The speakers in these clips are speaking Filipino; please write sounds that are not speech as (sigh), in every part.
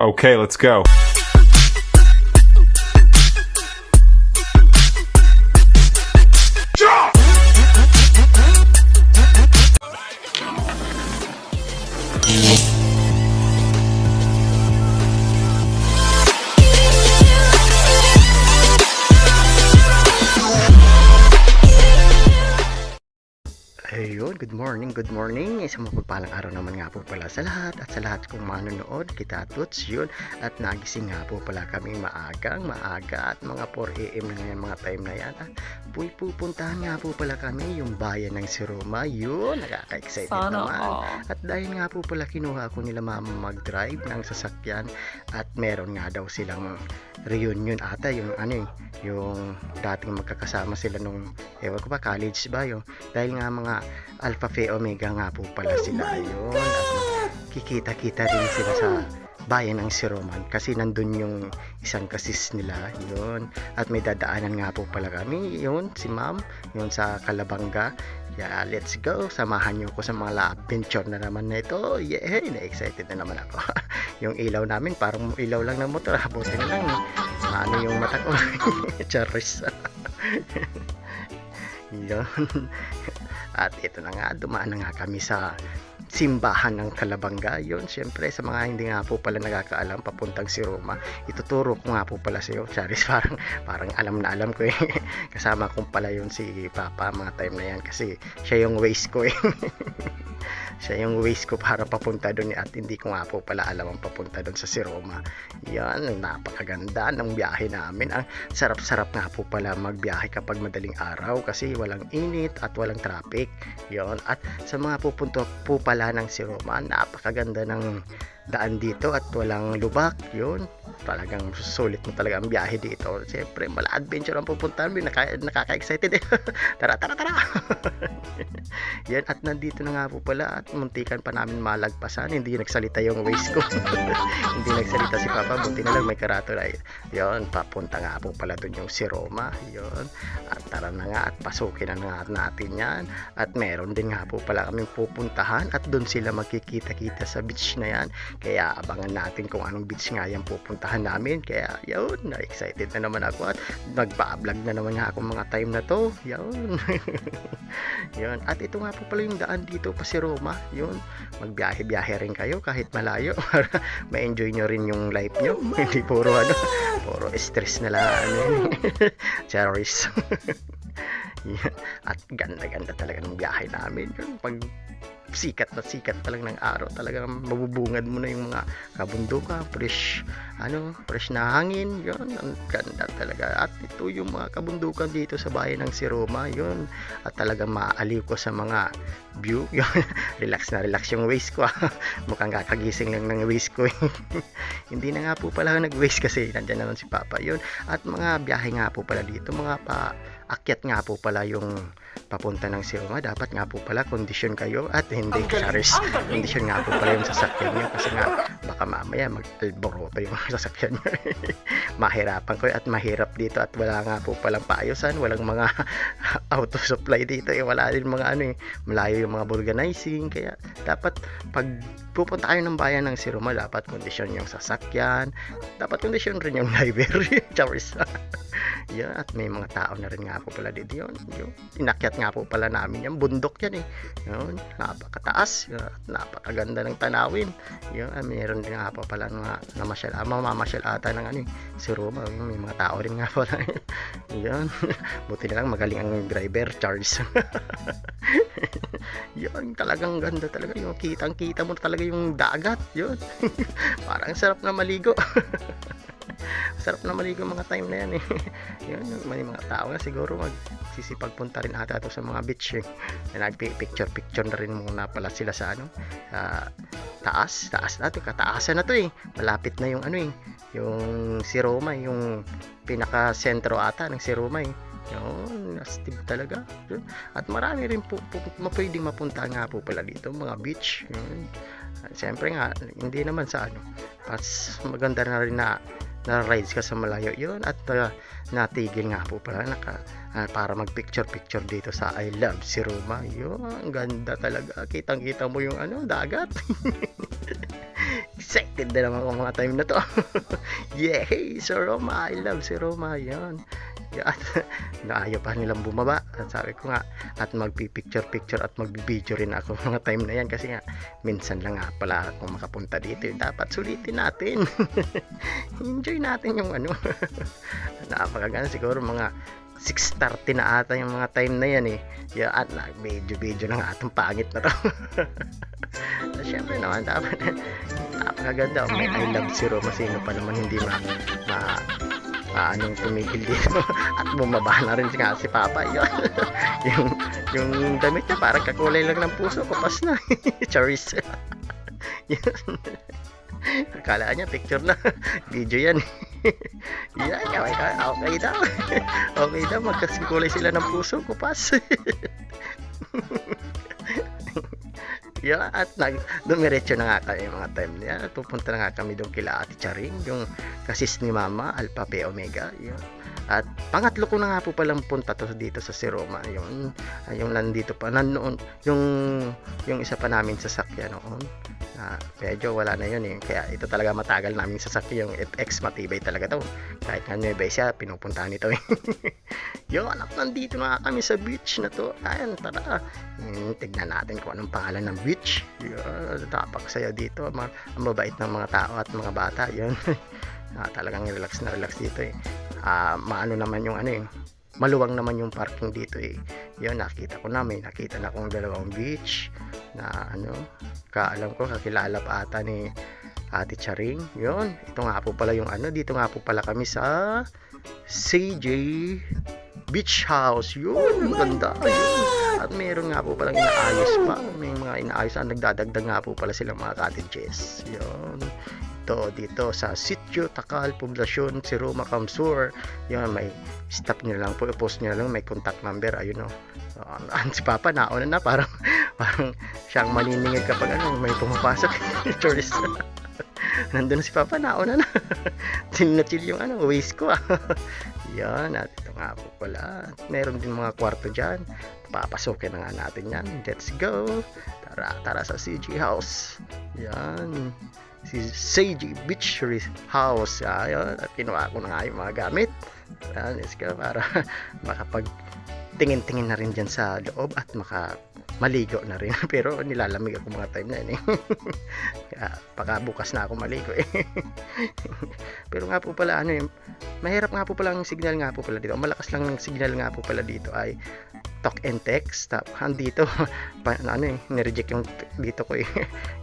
Okay, let's go. Good morning, good morning. Isang mapagpalang araw naman nga po pala sa lahat at sa lahat kong manonood, kita tuts yun. At nagising nga po pala kami maagang, maaga at mga 4am na ngayon mga time na yan. At puy pupuntahan nga po pala kami yung bayan ng si Roma. Yun, nakaka-excited Sana naman. all. At dahil nga po pala kinuha ko nila mama mag-drive ng sasakyan at meron nga daw silang reunion ata yung ano eh, yung dating magkakasama sila nung ewan ko ba college ba yun dahil nga mga Alpha Phi Omega nga po pala sila yun at kikita-kita rin sila sa bayan ng si Roman kasi nandun yung isang kasis nila yun at may dadaanan nga po pala kami yun si ma'am yun sa Kalabanga Yeah, let's go. Samahan niyo ko sa mga adventure na naman na ito. Yeah, na-excited na naman ako. (laughs) yung ilaw namin, parang ilaw lang ng motor. Buti na lang. Ano yung mata ko. (laughs) Charis. (laughs) Yun. At ito na nga, dumaan na nga kami sa simbahan ng Kalabanga. Yun, syempre, sa mga hindi nga po pala nakakaalam, papuntang si Roma, ituturo ko nga po pala sa iyo. Charis, (laughs) parang, parang alam na alam ko eh. (laughs) Kasama kong pala yun si Papa mga time na yan kasi siya yung waist ko eh. (laughs) siya yung waist ko para papunta doon at hindi ko nga po pala alam ang papunta doon sa si Roma. Yan, napakaganda ng biyahe namin. Ang sarap-sarap nga po pala magbiyahe kapag madaling araw kasi walang init at walang traffic. Yon At sa mga pupunto po pala ng si Roma, napakaganda ng daan dito at walang lubak. Yun, talagang sulit mo talaga ang biyahe dito. Siyempre, mala adventure ang pupuntahan mo. Naka, nakaka-excited eh. (laughs) tara, tara, tara! (laughs) Yan, at nandito na nga po pala at muntikan pa namin malagpasan. Hindi nagsalita yung waist ko. (laughs) Hindi nagsalita si Papa. Buti na lang may karato na Yon, papunta nga po pala doon yung si Roma. Yon, at tara na nga at pasukin na nga natin yan. At meron din nga po pala kaming pupuntahan at doon sila magkikita-kita sa beach na yan. Kaya abangan natin kung anong beach nga yan pupuntahan namin. Kaya yun, na-excited na naman ako at nagpa-vlog na naman nga ako mga time na to. Yun. (laughs) yun. At ito nga po pala yung daan dito pa si Roma. Yun. Magbiyahe-biyahe rin kayo kahit malayo (laughs) para ma-enjoy nyo rin yung life nyo. (laughs) Hindi puro ano, puro stress na lang. Ano. Yan. At ganda-ganda talaga ng biyahe namin. Yun, pag sikat na sikat pa lang ng araw. Talagang mabubungad mo na yung mga kabundukan fresh ano fresh na hangin yon ang ganda talaga. At ito yung mga kabundukan dito sa bayan ng si Roma yon at talagang maaaliw ko sa mga view (laughs) yun. Relax na relax yung waist ko ah. (laughs) mukhang kakagising lang ng waist ko (laughs) hindi na nga po pala nag waist kasi nandyan naman si Papa yun. At mga biyahe nga po pala dito mga pa akyat nga po pala yung papunta ng si Roma dapat nga po pala kondisyon kayo at hindi charis kondisyon nga po pala yung sasakyan nyo kasi nga baka mamaya mag alboroto yung (laughs) sasakyan nyo mahirapan ko at mahirap dito at wala nga po palang paayusan. Walang mga (laughs) auto supply dito eh. Wala din mga ano eh. Malayo yung mga vulcanizing. Kaya dapat pag pupunta kayo ng bayan ng si Roma dapat kondisyon yung sasakyan. Dapat kondisyon rin yung driver charis yan at may mga tao na rin nga po pala dito. Yun, yun. inakyat nga po pala namin yung bundok yan eh. Yun, napakataas. Yun, napakaganda ng tanawin. Yun, at din nga po pala nga namasyal, ah, mamamasyal ata ng ano eh, si Roma. Yun, may mga tao rin nga pala (laughs) yun, (laughs) buti na lang magaling ang driver Charles. (laughs) Yun, talagang ganda talaga. Yung kitang kita mo talaga yung dagat. Yun, parang sarap na maligo. Sarap na maligo mga time na yan eh. Yun, may mga tao nga siguro magsisipagpunta rin ata to sa mga beach eh. Nagpicture picture na rin muna pala sila sa ano sa taas taas na to kataasan na to eh malapit na yung ano eh yung si Roma yung pinaka sentro ata ng si Roma eh yun, astig talaga. At marami rin po, po, pwedeng mapunta nga po pala dito, mga beach. Yun. Siyempre nga, hindi naman sa ano, pas maganda na rin na na rides ka sa malayo yun. At uh, natigil nga po pala naka, ah, para mag picture picture dito sa I love si Roma. Yun ganda talaga. Kitang kita mo yung ano dagat (laughs) excited na naman ako mga time na to. (laughs) Yay! Si Roma, I love si Roma. Yan. Yan. (laughs) Naayaw pa nilang bumaba. At sabi ko nga, at magpipicture-picture at magbibideo rin ako (laughs) mga time na yan. Kasi nga, minsan lang nga pala ako makapunta dito. eh. Dapat sulitin natin. Enjoy natin yung ano. Napakaganda siguro mga 6.30 na ata yung mga time na yan eh. Yeah, at na, medyo-medyo na nga atong pangit na to. Syempre naman, dapat napakaganda. May I love si Roma. Sino pa naman hindi ma, ma, ma anong tumigil dito. (laughs) at bumaba na rin nga si Papa. Yun. (laughs) yung, yung damit niya parang kakulay lang ng puso. Kupas na. (laughs) Charis. Yun. Akala niya picture na. Video yan. yan, okay, okay daw. okay daw, magkasikulay sila ng puso. Kupas. Yeah, at nag dumiretso na nga kami mga time na yan. Pupunta na nga kami doon kila Ate Charing, yung kasis ni Mama, Alpha Pi Omega. Yun. At pangatlo ko na nga po palang punta to dito sa Siroma. Yung, yung nandito pa, nandoon, yung, yung isa pa namin sasakyan noon. Na medyo wala na yun eh. Kaya ito talaga matagal namin sasakyan. Yung FX matibay talaga to. Kahit nga Nueva Ecija, pinupuntahan nito eh. (laughs) yun, at nandito na kami sa beach na to. Ayan, tara. Hmm, tignan natin kung anong pangalan ng beach. Yun, tapak saya dito. Ang, ang mabait ng mga tao at mga bata. Yun. (laughs) ah, talagang relax na relax dito eh. Ah, maano naman yung ano eh. Maluwang naman yung parking dito eh. Yun, nakita ko na. May nakita na akong dalawang beach na ano, kaalam ko, kakilala pa ata ni Ate Charing. Yun, ito nga po pala yung ano, dito nga po pala kami sa CJ Beach House. Yun, ang ganda. Yun. At meron nga po palang inaayos pa. May mga inaayos na nagdadagdag nga po pala silang mga cottages. Yun. Ito dito sa Sitio Takal, Poblasyon, si Roma Kamsur. Yun, may stop nyo lang po. I-post nyo lang. May contact number. Ayun o. Uh, (laughs) si Papa nauna na parang (laughs) parang siyang maniningil kapag ano may pumapasok (laughs) tourist nandun na si Papa nauna na chill yung ano waist ko ah yan at ito nga po pala meron din mga kwarto dyan papasokin na nga natin yan let's go tara tara sa CG House yan si CG Beach House yan at kinuha ko na nga yung mga gamit. Yan let's go para (laughs) makapag tingin-tingin na rin dyan sa loob at maka maligo na rin. (laughs) Pero nilalamig ako mga time na yun eh. (laughs) Kaya, baka bukas na ako maligo eh. (laughs) Pero nga po pala ano yung mahirap nga po pala ang signal nga po pala dito. Ang malakas lang ng signal nga po pala dito ay talk and text. Tap andito. Pa, ano eh nireject yung dito ko eh.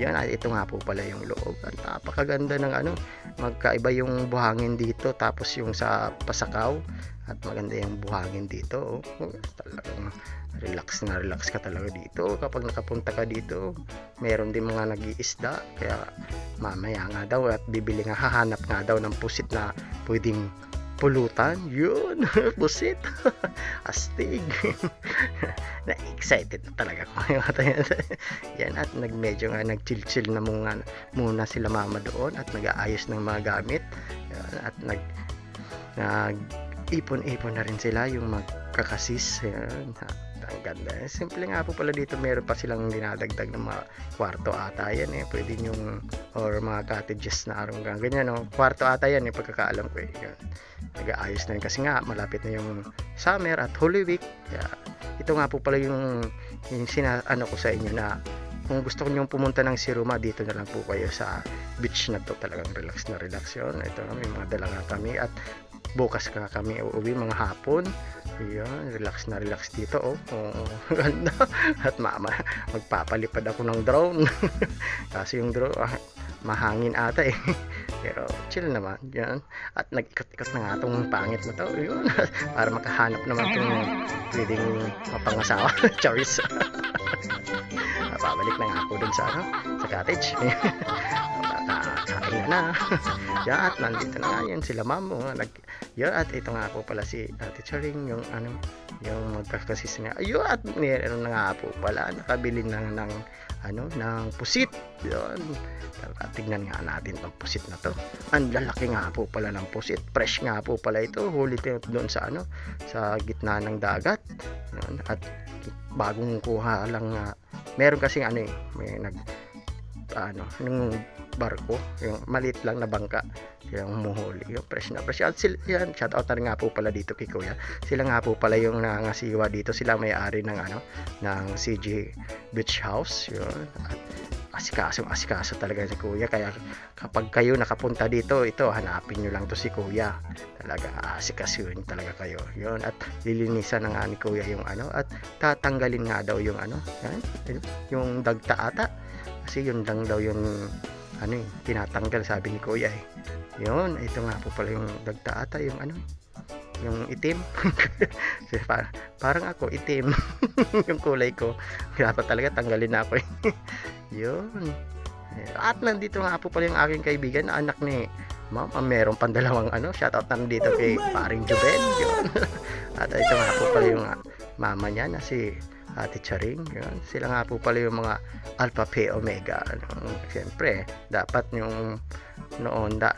Yan ito nga po pala yung loob. At napakaganda ng ano magkaiba yung buhangin dito tapos yung sa pasakaw at maganda yung buhangin dito oh. talagang relax na relax ka talaga dito. Kapag nakapunta ka dito meron din mga nag-iisda. Kaya mamaya nga daw at bibili nga hahanap nga daw ng pusit na pwedeng pulutan. Yun (laughs) pusit. (laughs) Astig. (laughs) Na excited talaga ko yan at nag medyo nga nag chill chill na muna, muna sila mama doon at nag-aayos ng mga gamit. Yan, at nag nag ipon-ipon na rin sila yung magkakasis yan ang ganda. Simple nga po pala dito, meron pa silang dinadagdag ng mga kwarto ata yan eh. Pwede yung, or mga cottages na arong ganyan no. Kwarto ata yan eh, pagkakaalam ko eh. Yan. Nag-aayos na rin kasi nga, malapit na yung summer at Holy Week. Kaya, ito nga po pala yung, yung sina, ano ko sa inyo na kung gusto niyo pumunta ng Siruma dito na lang po kayo sa beach na to talagang relax na relax yun ito may mga dala nga kami at bukas ka kami uuwi mga hapon Ayan, relax na relax dito oh. oh (laughs) ganda. At mama, magpapalipad ako ng drone. (laughs) Kasi yung drone, ah, mahangin ata eh. (laughs) Pero chill naman, yan. At nag-ikot-ikot na nga itong pangit na to. Yun. Para makahanap naman itong pwedeng mapangasawa. Charis. Pabalik na nga ako dun sa, ano, sa cottage. (laughs) Kakain na. (laughs) yan, at nandito na nga yan sila mamo. Nag, yan, at ito nga po pala si Ate Charing, yung ano, yung magkakasis niya. Ayun, at meron na nga po pala, nakabili na ng, ano, ng pusit. Yun. Tara, tignan nga natin tong pusit na to. Ang lalaki nga po pala ng pusit. Fresh nga po pala ito. Huli ito doon sa ano, sa gitna ng dagat. Yun. At bagong kuha lang nga. Meron kasi ano eh, may nag ano, yung barko, yung maliit lang na bangka, sila humuhuli. Yung fresh na fresh. At sila, yan, shout out na nga po pala dito kay Kuya. Sila nga po pala yung nangasiwa dito. Sila may-ari ng ano, ng CG Beach House. Yun. At asikaso, asikaso talaga si Kuya. Kaya kapag kayo nakapunta dito, ito, hanapin nyo lang to si Kuya. Talaga, asikasuhin talaga kayo. Yun. At lilinisan na nga ni Kuya yung ano. At tatanggalin nga daw yung ano, yan, yung dagta ata. Kasi yun lang daw yung ano eh, tinatanggal sabi ni Kuya eh. Yun, ito nga po pala yung dagta ata, yung ano, yung itim. (laughs) Kasi pa- parang ako itim (laughs) yung kulay ko. Dapat talaga tanggalin na ako eh. (laughs) Yun. At nandito nga po pala yung aking kaibigan na anak ni Ma'am, ah, meron pang dalawang ano, shoutout na dito kay paring Jubel. Yun. At ito nga po pala yung ah, mama niya na si Ate Charing. Yun. Sila nga po pala yung mga Alpha Phi Omega. Ano. Siyempre, dapat yung noon da,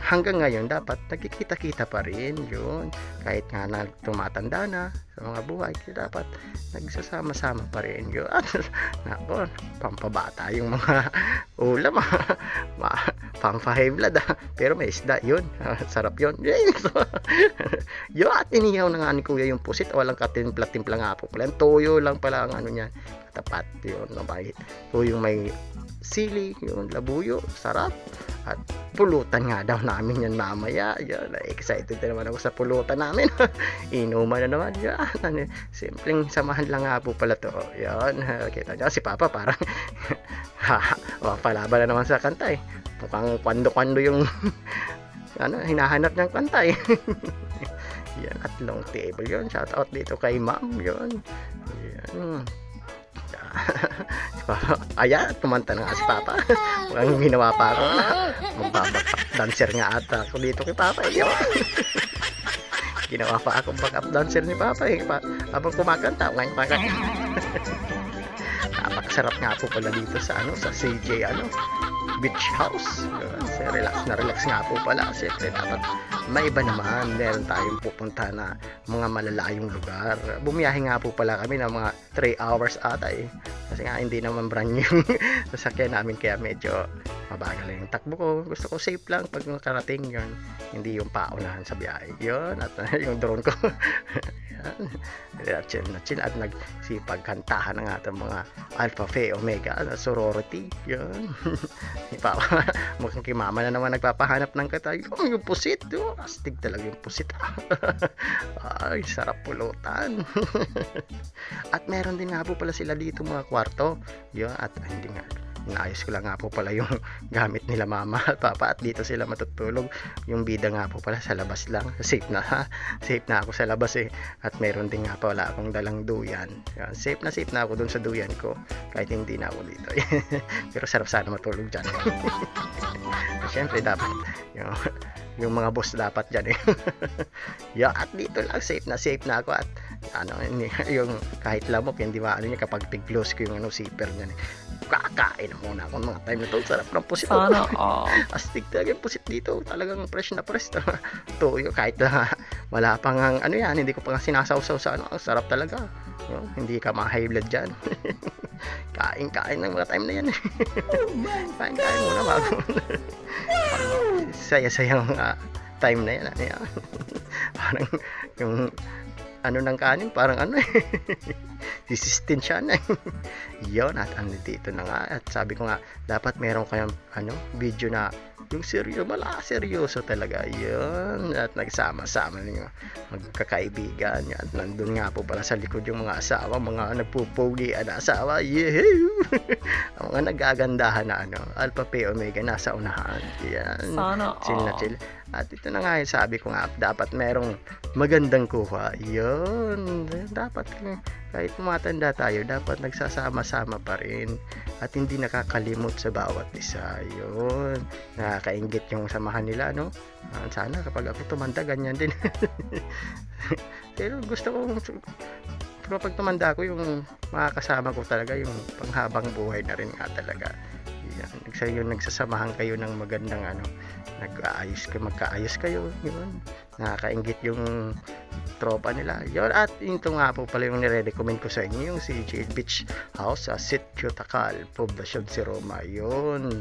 hanggang ngayon dapat nagkikita-kita pa rin yun. Kahit nga na tumatanda na sa mga buhay dapat nagsasama-sama pa rin yun. (laughs) Nako pampabata yung mga (laughs) ulam ah. Blood ah. pero may isda yun. Ah, sarap (laughs) yun. Yun. At inihaw na nga ni kuya yung pusit. Walang katimpla-timpla nga po pala. Toyo lang pala ang ano niya. Tapat yun. Mabait. Toyo may sili yun labuyo sarap. At pulutan nga daw namin yan mamaya. Yan excited na naman ako sa pulutan namin. (laughs) Inuman na naman yan simpleng samahan lang nga po pala to. Yan kita nyo si papa parang (laughs) oh, palaban na naman sa kanta eh. Mukhang kwando-kwando yung (laughs) ano hinahanap niyang kanta eh. Yan at long table yun. Shout out dito kay ma'am yun. Yan (laughs) si Papa, ayan, kumanta na nga si Papa. (laughs) Mukhang ginawa pa ako. Magbabackup dancer nga ata ako dito kay Papa. Eh. (laughs) ginawa pa ako backup dancer ni Papa. Eh. Pa habang kumakanta, ngayon pa Napakasarap nga po pala dito sa ano sa CJ ano beach house. Kasi relax na relax nga po pala. Siyempre dapat may iba naman. Meron tayong pupunta na mga malalayong lugar. Bumiyahe nga po pala kami ng mga 3 hours ata eh. Kasi nga hindi naman brand yung (laughs) sasakyan namin kaya medyo mabagal yung takbo ko. Gusto ko safe lang pag nakarating yun. Hindi yung paunahan sa biyahe. Yun. At (laughs) yung drone ko. (laughs) Yan. At chill na chill at nagsipagkantahan ng ating mga Alpha Phi Omega na sorority. Yun. (laughs) Ni Papa, (laughs) mukhang kay Mama na naman nagpapahanap ng katay. Oh, yung pusit. Oh, astig talaga yung pusit. (laughs) Ay, sarap pulutan. at meron din nga po pala sila dito mga kwarto. Yun, at hindi nga Inaayos ko lang nga po pala yung (laughs) gamit nila mama at papa at dito sila matutulog. Yung bida nga po pala sa labas lang. (laughs) Safe na ha. Safe na ako sa labas eh. At meron din nga pala akong dalang duyan. Yan. Safe na safe na ako dun sa duyan ko. Kahit hindi na ako dito. (laughs) Pero sarap sana matulog dyan. Siyempre dapat yung, yung mga boss dapat dyan eh. (laughs) yeah, at dito lang safe na safe na ako at ano (laughs) yung kahit lamok hindi maano niya kapag tig-close ko yung ano zipper niya kakain na muna ako mga time na to sarap ng pusit Sana all. (laughs) astig talaga yung pusit dito talagang fresh na fresh tuyo kahit na wala pang ang- ano yan hindi ko pa sinasawsaw sa ano ang sarap talaga No? hindi ka mga high blood dyan kain kain ng mga time na yan. Kain kain muna bago. Saya sayang time na yan ano yan. Parang yung ano ng kanin parang ano eh (laughs) (laughs) resistensya na eh. (laughs) Yun at ano dito na nga. At sabi ko nga dapat meron kayong ano video na yung seryo mala seryoso talaga. Yun at nagsama-sama ninyo magkakaibigan at nandun nga po pala sa likod yung mga asawa mga nagpupogi na asawa. Yeah (laughs) ang mga nagagandahan na ano Alpha Phi Omega nasa unahan. Yan. Sana chill na chill. At ito na nga yung sabi ko nga dapat merong magandang kuha. Yun. Dapat kahit tumatanda tayo dapat nagsasama-sama pa rin. At hindi nakakalimot sa bawat isa. Yun. Nakakaingit yung samahan nila no? Ah, sana kapag ako tumanda ganyan din. (laughs) Pero gusto ko pero pag tumanda ako yung makakasama ko talaga yung panghabang buhay na rin nga talaga. Yan. Yung nagsasamahan kayo ng magandang ano nag-aayos kayo magkaayos kayo yun. Nakakaingit yung tropa nila. Yun, at ito nga po pala yung nire-recommend ko sa inyo, yung si Jade Beach House sa Sitio Takal, Poblacion si Roma. Yun,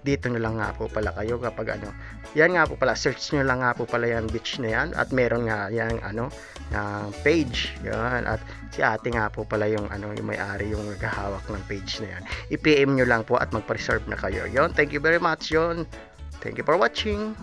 dito na lang nga po pala kayo kapag ano, yan nga po pala, search nyo lang nga po pala yan beach na yan at meron nga yan ano, ng page. Yan, at si ate nga po pala yung ano, yung may-ari yung naghahawak ng page na yan. I-PM nyo lang po at mag-preserve na kayo. Yon, thank you very much yon. Thank you for watching.